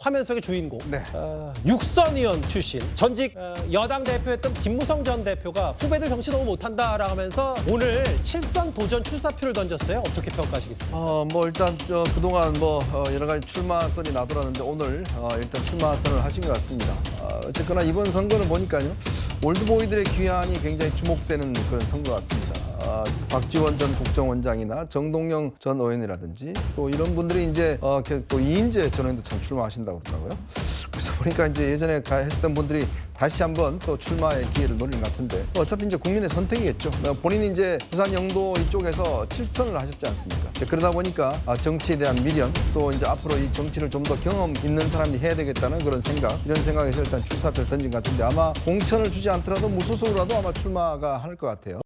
화면 속의 주인공 네. 어, 육선 의원 출신 전직 어, 여당 대표였던 김무성 전 대표가 후배들 정치 너무 못한다라고 하면서 오늘 칠선 도전 출사표를 던졌어요. 어떻게 평가하시겠습니까? 어, 뭐 일단 저 그동안 뭐 어, 여러 가지 출마선이 나돌았는데 오늘 어, 일단 출마선을 하신 것 같습니다. 어, 어쨌거나 이번 선거는 보니까요 올드보이들의 귀환이 굉장히 주목되는 그런 선거 같습니다. 아, 박지원 전 국정원장이나 정동영 전 의원이라든지 또 이런 분들이 이제 어, 게- 또 이인재 전 의원도 참 출마하신다고 그러더라고요. 그래서 보니까 이제 예전에 가 했던 분들이 다시 한번 또 출마의 기회를 노리는 것 같은데 어차피 이제 국민의 선택이겠죠. 어, 본인이 이제 부산 영도 이쪽에서 칠선을 하셨지 않습니까? 그러다 보니까 아, 정치에 대한 미련 또 이제 앞으로 이 정치를 좀 더 경험 있는 사람이 해야 되겠다는 그런 생각 이런 생각에서 일단 출사표를 던진 것 같은데 아마 공천을 주지 않더라도 무소속으로라도 아마 출마가 할 것 같아요.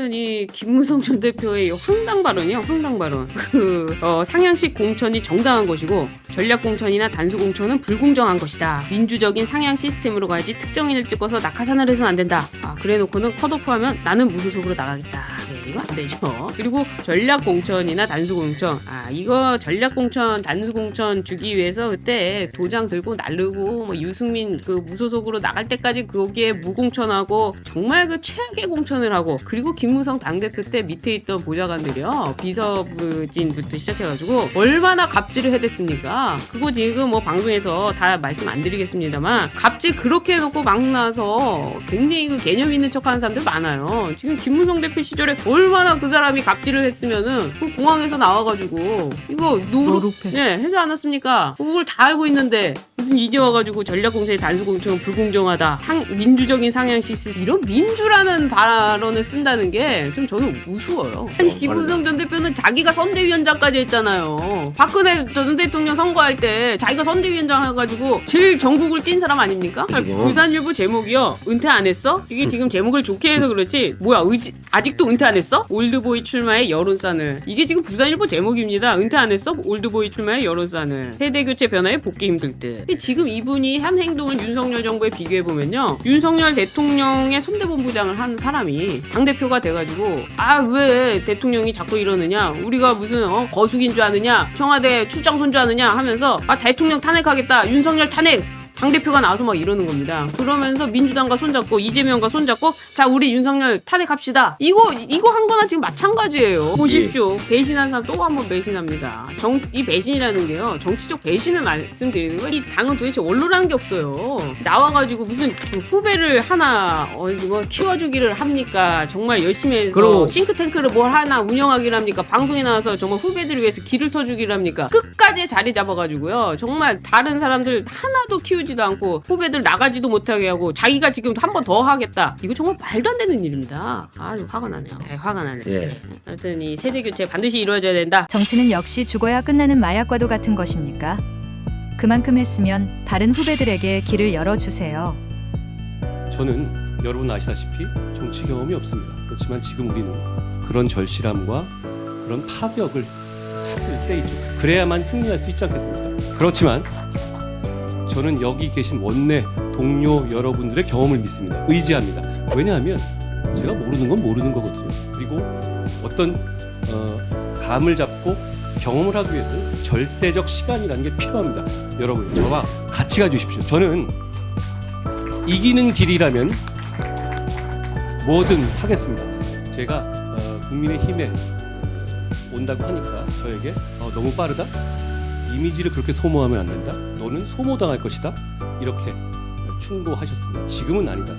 하여튼 이 김무성 전 대표의 이 황당 발언이요, 황당 발언. 그 어, 상향식 공천이 정당한 것이고 전략 공천이나 단수 공천은 불공정한 것이다. 민주적인 상향 시스템으로 가야지 특정인을 찍어서 낙하산을 해서는 안 된다. 아 그래놓고는 컷오프하면 나는 무소속으로 나가겠다. 네, 이거 안 되죠. 그리고 전략 공천이나 단수 공천. 아 이거 전략 공천, 단수 공천 주기 위해서 그때 도장 들고 날르고 뭐 유승민 그 무소속으로 나갈 때까지 거기에 무공천하고 정말 그 최악의 공천을 하고 그리고 김무성 당대표 때 밑에 있던 보좌관들이요 비서부진부터 시작해가지고 얼마나 갑질을 해댔습니까 그거 지금 뭐 방송에서 다 말씀 안 드리겠습니다만 갑질 그렇게 해놓고 막 나서 굉장히 그 개념 있는 척 하는 사람들 많아요 지금 김무성 대표 시절에 얼 마나 그 사람이 갑질을 했으면은 그 공항에서 나와가지고 이거 노룩 네 하지 않았습니까? 그걸 다 알고 있는데 무슨 이제 와가지고 전략공세의 단수공천은 불공정하다 상, 민주적인 상향 시스템 이런 민주라는 발언을 쓴다는 게 좀 저는 우스워요. 아니 김무성 전 대표는 자기가 선대위원장까지 했잖아요. 박근혜 전 대통령 선거할 때 자기가 선대위원장 해가지고 제일 전국을 뛴 사람 아닙니까? 아니, 부산일보 제목이요. 은퇴 안 했어? 이게 지금 제목을 좋게 해서 그렇지. 뭐야 의지 아직도 은퇴 안 했어? 올드보이 출마의 여론산을. 이게 지금 부산일보 제목입니다. 은퇴 안 했어? 올드보이 출마의 여론산을. 세대 교체 변화에 복귀 힘들 듯. 근데 지금 이분이 한 행동을 윤석열 정부에 비교해보면요. 윤석열 대통령의 선대본부장을 한 사람이 당대표가 돼가지고 아 왜 대통령이 자꾸 이러느냐? 우리가 무슨 어, 거숙인 줄 아느냐? 청와대 출장 손 줄 아느냐? 하면서 아 대통령 탄핵하겠다. 윤석열 탄핵 당대표가 나와서 막 이러는 겁니다. 그러면서 민주당과 손잡고 이재명과 손잡고 자 우리 윤석열 탄핵합시다. 이거 이거 한 거나 지금 마찬가지예요. 보십시오. 배신한 사람 또 한 번 배신합니다. 정, 이 배신이라는 게요. 정치적 배신을 말씀드리는 거예요. 이 당은 도대체 원로라는 게 없어요. 나와가지고 무슨 그 후배를 하나 어디 뭐 키워주기를 합니까? 정말 열심히 해서 그럼. 싱크탱크를 뭘 하나 운영하기를 합니까? 방송에 나와서 정말 후배들을 위해서 길을 터주기를 합니까? 끝까지 자리 잡아가지고요. 정말 다른 사람들 하나도 키우지 도 않고 후배들 나가지도 못하게 하고 자기가 지금 한 번 더 하겠다. 이거 정말 말도 안 되는 일입니다. 아주 화가 나네요. 네, 화가 나네. 예. 하여튼 이 세대 교체 반드시 이루어져야 된다. 정치는 역시 죽어야 끝나는 마약과도 같은 것입니까? 그만큼 했으면 다른 후배들에게 길을 열어주세요. 저는 여러분 아시다시피 정치 경험이 없습니다. 그렇지만 지금 우리는 그런 절실함과 그런 파벽을 찾을 때이죠. 그래야만 승리할 수 있지 않겠습니까? 그렇지만 저는 여기 계신 원내 동료 여러분들의 경험을 믿습니다. 의지합니다. 왜냐하면 제가 모르는 건 모르는 거거든요. 그리고 어떤 어, 감을 잡고 경험을 하기 위해서는 절대적 시간이라는 게 필요합니다. 여러분 저와 같이 가주십시오. 저는 이기는 길이라면 뭐든 하겠습니다. 제가 어, 국민의 힘에 어, 온다고 하니까 저에게 어, 너무 빠르다. 이미지를 그렇게 소모하면 안 된다. 너는 소모당할 것이다. 이렇게 어, 충고하셨습니다. 지금은 아니다.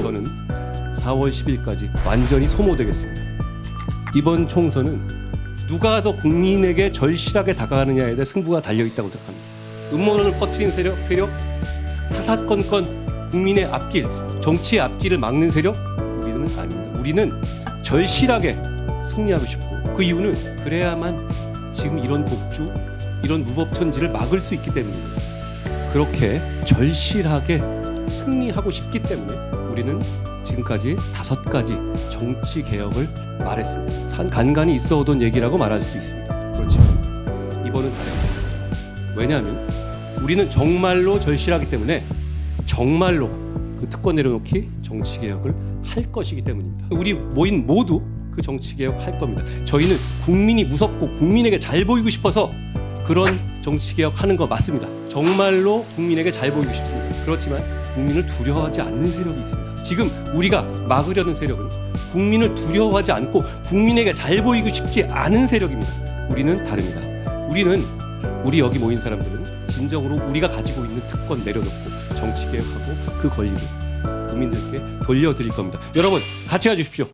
저는 4월 10일까지 완전히 소모되겠습니다. 이번 총선은 누가 더 국민에게 절실하게 다가가느냐에 대해 승부가 달려 있다고 생각합니다. 음모론을 퍼뜨린 세력, 세력 사사건건 국민의 앞길, 정치의 앞길을 막는 세력 우리는 아닙니다. 우리는 절실하게 승리하고 싶고 그 이유는 그래야만 지금 이런 복주, 이런 무법천지를 막을 수 있기 때문입니다. 그렇게 절실하게 승리하고 싶기 때문에 우리는 지금까지 다섯 가지 정치 개혁을 말했습니다. 산 간간히 있어 오던 얘기라고 말할 수 있습니다. 그렇지만 이번은 다릅니다. 왜냐하면 우리는 정말로 절실하기 때문에 정말로 그 특권 내려놓기 정치 개혁을 할 것이기 때문입니다. 우리 모인 모두 그 정치 개혁 할 겁니다. 저희는 국민이 무섭고 국민에게 잘 보이고 싶어서 그런 정치 개혁 하는 거 맞습니다. 정말로 국민에게 잘 보이고 싶습니다. 그렇지만 국민을 두려워하지 않는 세력이 있습니다. 지금 우리가 막으려는 세력은 국민을 두려워하지 않고 국민에게 잘 보이고 싶지 않은 세력입니다. 우리는 다릅니다. 우리는 우리 여기 모인 사람들은 진정으로 우리가 가지고 있는 특권 내려놓고 정치 개혁하고 그 권리를 국민들께 돌려드릴 겁니다. 여러분 같이 가주십시오.